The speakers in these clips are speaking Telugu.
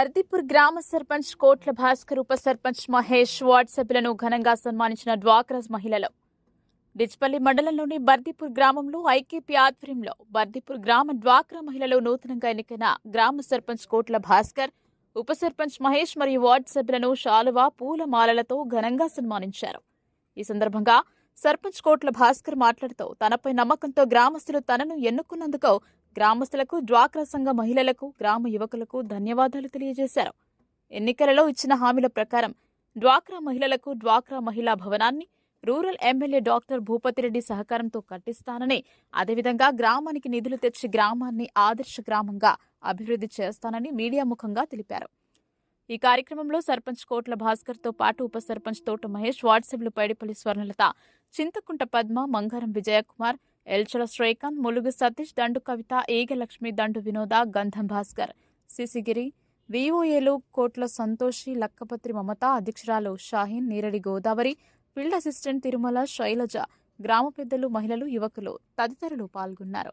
బర్దిపూర్ గ్రామ సర్పంచ్ కోట్ల భాస్కర్ ఉప సర్పంచ్ మహేష్ వార్డ్ సభ్యులను ఘనంగా సన్మానించిన డ్వాక్రాజ్ మహిళలు. డిచ్పల్లి మండలంలోని బర్దిపూర్ గ్రామంలో ఐకేపీ ఆధ్వర్యంలో బర్దిపూర్ గ్రామ డ్వాక్రా మహిళలు నూతనంగా ఎన్నికైన గ్రామ సర్పంచ్ కోట్ల భాస్కర్ ఉప సర్పంచ్ మహేష్ మరియు వార్డ్ సభ్యులను శాలువా పూల మాలలతో ఘనంగా సన్మానించారు. ఈ సందర్భంగా సర్పంచ్ కోట్ల భాస్కర్ మాట్లాడుతూ తనపై నమ్మకంతో గ్రామస్తులు తనను ఎన్నుకున్నందుకు గ్రామస్తులకు డ్వాక్రా సంఘ మహిళలకు గ్రామ యువకులకు ధన్యవాదాలు తెలియజేశారు. ఎన్నికలలో ఇచ్చిన హామీల ప్రకారం డ్వాక్రా మహిళలకు డ్వాక్రా మహిళా భవనాన్ని రూరల్ ఎమ్మెల్యే డాక్టర్ భూపతిరెడ్డి సహకారంతో కట్టిస్తానని అదేవిధంగా గ్రామానికి నిధులు తెచ్చి గ్రామాన్ని ఆదర్శ గ్రామంగా అభివృద్ధి చేస్తానని మీడియా ముఖంగా తెలిపారు. ఈ కార్యక్రమంలో సర్పంచ్ కోట్ల భాస్కర్తో పాటు ఉప సర్పంచ్ తోట మహేష్ వాట్సాప్లు పైడిపల్లి స్వర్ణలత చింతకుంట పద్మ మంగారం విజయకుమార్ ఎల్చల శ్రీకాంత్ ములుగు సతీష్ దండు కవిత ఏగలక్ష్మి దండు వినోద గంధం భాస్కర్. సిసిగిరి విఓఏలు కోట్ల సంతోషి లక్కపత్రి మమత అధ్యక్షురాలు షాహీన్ నీరడి గోదావరి ఫీల్డ్ అసిస్టెంట్ తిరుమల శైలజ గ్రామ పెద్దలు మహిళలు యువకులు తదితరులు పాల్గొన్నారు.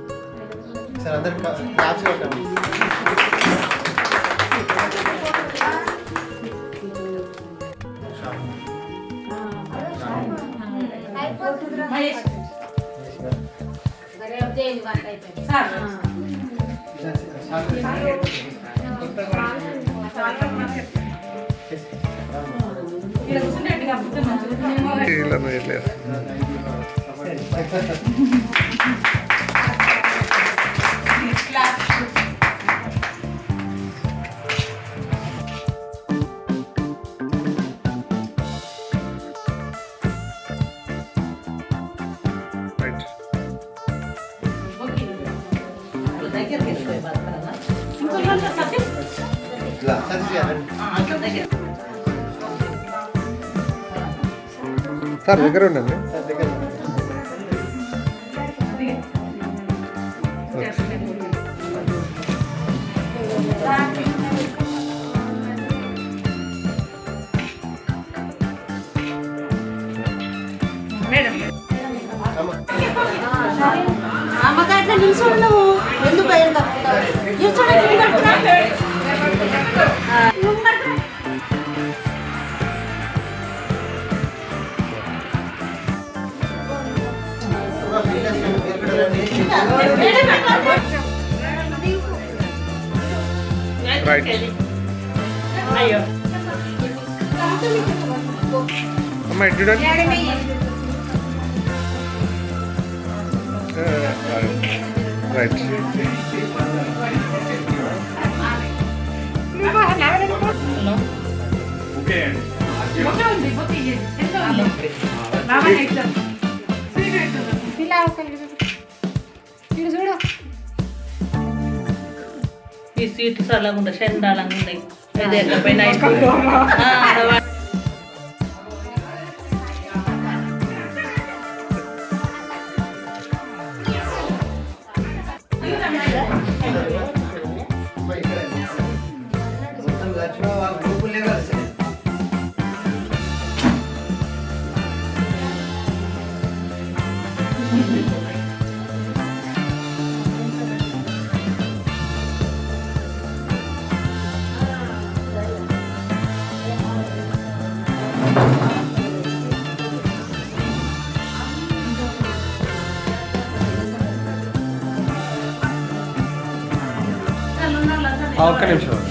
సార్ అందరు క్లాప్స్ కొట్టండి. ఇలా సార్ దగ్గర ఉండండి. సార్ దగ్గర రైట్ అమ్మ ఇటు చూడండి రైట్ ఈ సీట్లు చల్లగా ఉంటాయి చండాలంగా ఉన్నాయి ఏదో ఎక్కడ పైన అయిపోయింది. ఆ, అదవా- మొత్తం ఒక్క నిమిషం.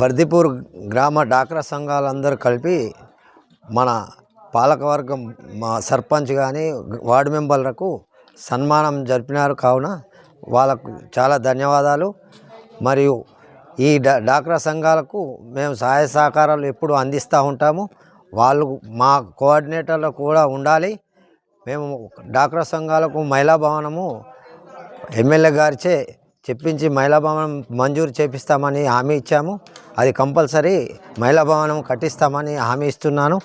బర్దిపూర్ గ్రామ డాక్రా సంఘాలందరూ కలిపి మన పాలకవర్గం మా సర్పంచ్ కానీ వార్డు మెంబర్లకు సన్మానం జరిపినారు. కావున వాళ్ళకు చాలా ధన్యవాదాలు. మరియు ఈ డా డాక్రా సంఘాలకు మేము సహాయ సహకారాలు ఎప్పుడు అందిస్తూ ఉంటాము. వాళ్ళు మా కోఆర్డినేటర్లు కూడా ఉండాలి. మేము డాక్రా సంఘాలకు మహిళా భవనము ఎమ్మెల్యే గారిచే చెప్పించి మహిళా భవనం మంజూరు చేపిస్తామని హామీ ఇచ్చాము. అది కంపల్సరీ మహిళా భవనం కట్టిస్తామని హామీ ఇస్తున్నాను.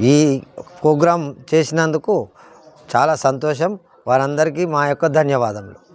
ఈ ప్రోగ్రాం చేసినందుకు చాలా సంతోషం. వారందరికీ మా యొక్క ధన్యవాదములు.